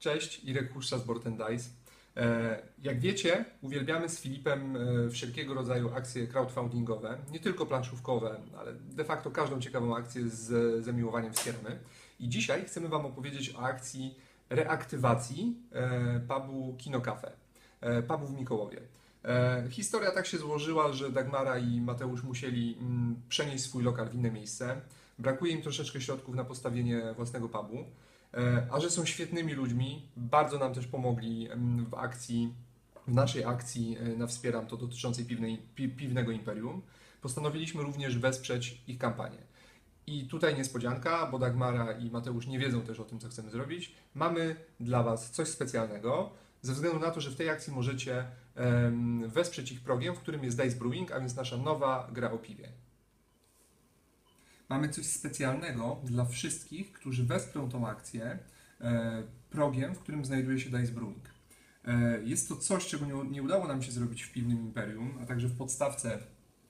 Cześć, Irek Huszcza z Board Dice. E, Jak wiecie, uwielbiamy z Filipem e, wszelkiego rodzaju akcje crowdfundingowe, nie tylko planszówkowe, ale de facto każdą ciekawą akcję z zamiłowaniem wspieramy. I dzisiaj chcemy Wam opowiedzieć o akcji reaktywacji e, pubu Kino Cafe, pubu w Mikołowie. Historia tak się złożyła, że Dagmara i Mateusz musieli mm, przenieść swój lokal w inne miejsce. Brakuje im troszeczkę środków na postawienie własnego pubu. E, a że są świetnymi ludźmi, bardzo nam też pomogli w akcji, w naszej akcji e, na Wspieram to dotyczącej piwnej, pi, Piwnego Imperium. Postanowiliśmy również wesprzeć ich kampanię. I tutaj niespodzianka, bo Dagmara i Mateusz nie wiedzą też o tym, co chcemy zrobić. Mamy dla Was coś specjalnego, ze względu na to, że w tej akcji możecie em, wesprzeć ich progiem, w którym jest Dice Brewing, a więc nasza nowa gra o piwie. Mamy coś specjalnego dla wszystkich, którzy wesprą tą akcję e, progiem, w którym znajduje się Dice Brewing. E, jest to coś, czego nie, nie udało nam się zrobić w Piwnym Imperium, a także w podstawce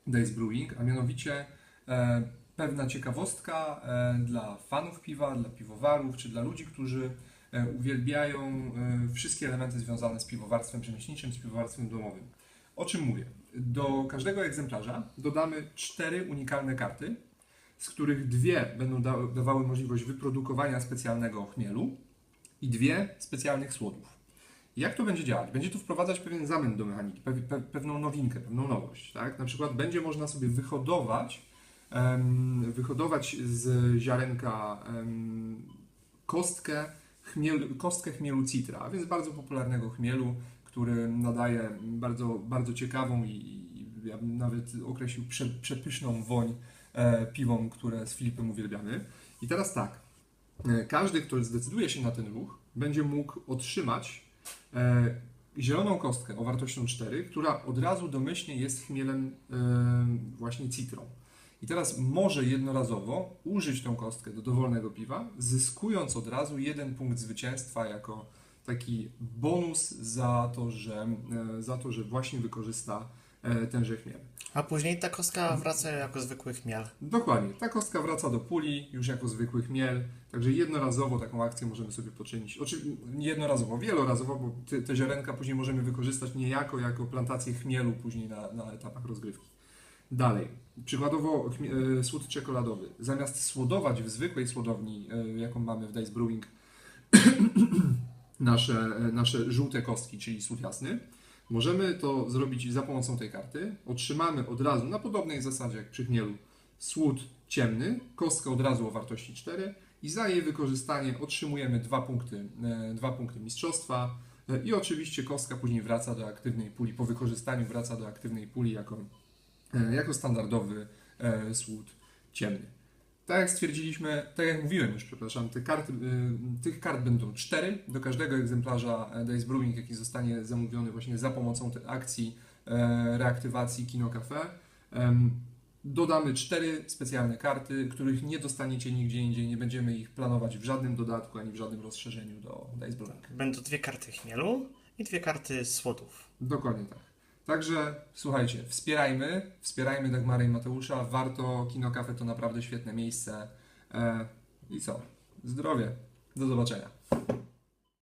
Dice Brewing, a mianowicie e, pewna ciekawostka e, dla fanów piwa, dla piwowarów, czy dla ludzi, którzy e, uwielbiają e, wszystkie elementy związane z piwowarstwem rzemieślniczym, z piwowarstwem domowym. O czym mówię? Do każdego egzemplarza dodamy cztery unikalne karty, z których dwie będą da dawały możliwość wyprodukowania specjalnego chmielu i dwie specjalnych słodów. Jak to będzie działać? Będzie to wprowadzać pewien zamęt do mechaniki, pe pe pewną nowinkę, pewną nowość. Tak? Na przykład będzie można sobie wyhodować, wyhodować z ziarenka kostkę, chmiel, kostkę chmielu citra, a więc bardzo popularnego chmielu, który nadaje bardzo, bardzo ciekawą i, i ja bym nawet określił prze, przepyszną woń piwom, które z Filipem uwielbiamy. I teraz tak, e, każdy, kto zdecyduje się na ten ruch, będzie mógł otrzymać e, zieloną kostkę o wartością 4, która od razu domyślnie jest chmielem e, właśnie citrą. I teraz może jednorazowo użyć tą kostkę do dowolnego piwa, zyskując od razu jeden punkt zwycięstwa jako taki bonus za to, że, e, za to, że właśnie wykorzysta e, tenże chmiel. A później ta kostka wraca jako zwykły chmiel. Dokładnie. Ta kostka wraca do puli już jako zwykły chmiel, także jednorazowo taką akcję możemy sobie poczynić. Oczywiście jednorazowo, wielorazowo, bo te, te ziarenka później możemy wykorzystać niejako jako plantację chmielu później na, na etapach rozgrywki. Dalej. Przykładowo e, słód czekoladowy. Zamiast słodować w zwykłej słodowni, e, jaką mamy w Dice Brewing, nasze, e, nasze żółte kostki, czyli słód jasny, Możemy to zrobić za pomocą tej karty. Otrzymamy od razu, na podobnej zasadzie jak przy chmielu, słód ciemny, kostkę od razu o wartości 4 i za jej wykorzystanie otrzymujemy dwa punkty, e, dwa punkty mistrzostwa e, i oczywiście kostka później wraca do aktywnej puli, po wykorzystaniu wraca do aktywnej puli jako, e, jako standardowy słód ciemny. Tak jak stwierdziliśmy, tak jak mówiłem już, przepraszam, te karty, y, tych kart będą cztery. Do każdego egzemplarza e, Dice Brewing, jaki zostanie zamówiony właśnie za pomocą tej akcji e, reaktywacji Kino Cafe, dodamy cztery specjalne karty, których nie dostaniecie nigdzie indziej. Nie będziemy ich planować w żadnym dodatku ani w żadnym rozszerzeniu do Dice Brewing. Będą dwie karty chmielu i dwie karty słodów. Dokładnie tak. Także słuchajcie, wspierajmy, wspierajmy Dagmarę i Mateusza. Warto, Kino Cafe to naprawdę świetne miejsce. E, I co? Zdrowie. Do zobaczenia.